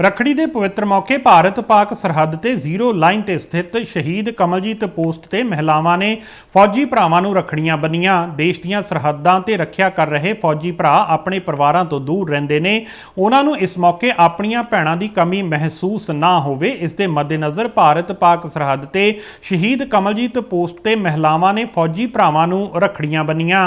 ਰੱਖੜੀ ਦੇ ਪਵਿੱਤਰ ਮੌਕੇ ਭਾਰਤ ਪਾਕ ਸਰਹੱਦ ਤੇ ਜ਼ੀਰੋ ਲਾਈਨ ਤੇ ਸਥਿਤ ਸ਼ਹੀਦ ਕਮਲਜੀਤ ਪੋਸਟ ਤੇ ਮਹਿਲਾਵਾਂ ਨੇ ਫੌਜੀ ਭਰਾਵਾਂ ਨੂੰ ਰੱਖੜੀਆਂ ਬੰਨੀਆਂ। ਦੇਸ਼ ਦੀਆਂ ਸਰਹੱਦਾਂ ਤੇ ਰੱਖਿਆ ਕਰ ਰਹੇ ਫੌਜੀ ਭਰਾ ਆਪਣੇ ਪਰਿਵਾਰਾਂ ਤੋਂ ਦੂਰ ਰਹਿੰਦੇ ਨੇ। ਉਹਨਾਂ ਨੂੰ ਇਸ ਮੌਕੇ ਆਪਣੀਆਂ ਭੈਣਾਂ ਦੀ ਕਮੀ ਮਹਿਸੂਸ ਨਾ ਹੋਵੇ, ਇਸ ਦੇ ਮੱਦੇਨਜ਼ਰ ਭਾਰਤ ਪਾਕ ਸਰਹੱਦ ਤੇ ਸ਼ਹੀਦ ਕਮਲਜੀਤ ਪੋਸਟ ਤੇ ਮਹਿਲਾਵਾਂ ਨੇ ਫੌਜੀ ਭਰਾਵਾਂ ਨੂੰ ਰੱਖੜੀਆਂ ਬੰਨੀਆਂ।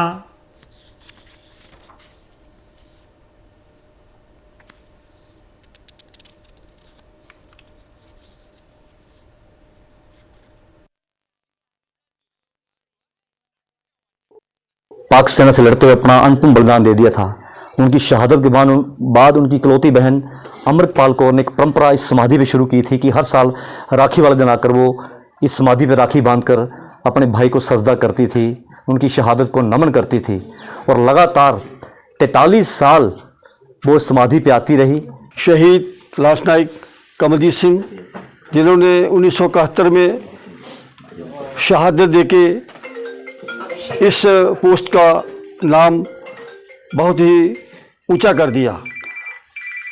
पाक सेना से लड़ते हुए अपना अंतिम बलिदान दे दिया था। उनकी शहादत के बाद उनकी इकलौती बहन अमृतपाल कौर ने एक परंपरा इस समाधि पर शुरू की थी कि हर साल राखी वाले दिन आकर वो इस समाधि पर राखी बांधकर अपने भाई को सजदा करती थी, उनकी शहादत को नमन करती थी और लगातार तैतालीस साल वो समाधि पे आती रही। शहीद लास्ट नायक कमलजीत सिंह, जिन्होंने उन्नीस सौ इकहत्तर में शहादत देके इस पोस्ट का नाम बहुत ही ऊँचा कर दिया।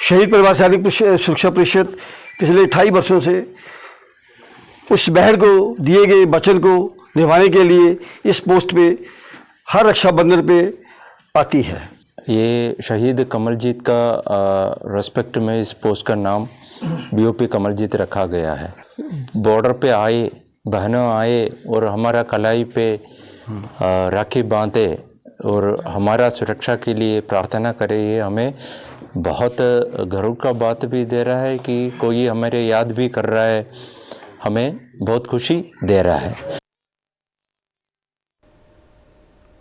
शहीद परिवार सैनिक सुरक्षा परिषद पिछले ढाई वर्षों से उस बहन को, दिए गए वचन को निभाने के लिए इस पोस्ट पे हर रक्षाबंधन पे आती है। ये शहीद कमलजीत का रेस्पेक्ट में इस पोस्ट का नाम बीओपी कमलजीत रखा गया है। बॉर्डर पे आए, बहनों आए और हमारा कलाई पे राखी बांधे और हमारा सुरक्षा के लिए प्रार्थना करे, ये हमें बहुत गर्व का बात भी दे रहा है कि कोई हमारे याद भी कर रहा है, हमें बहुत खुशी दे रहा है।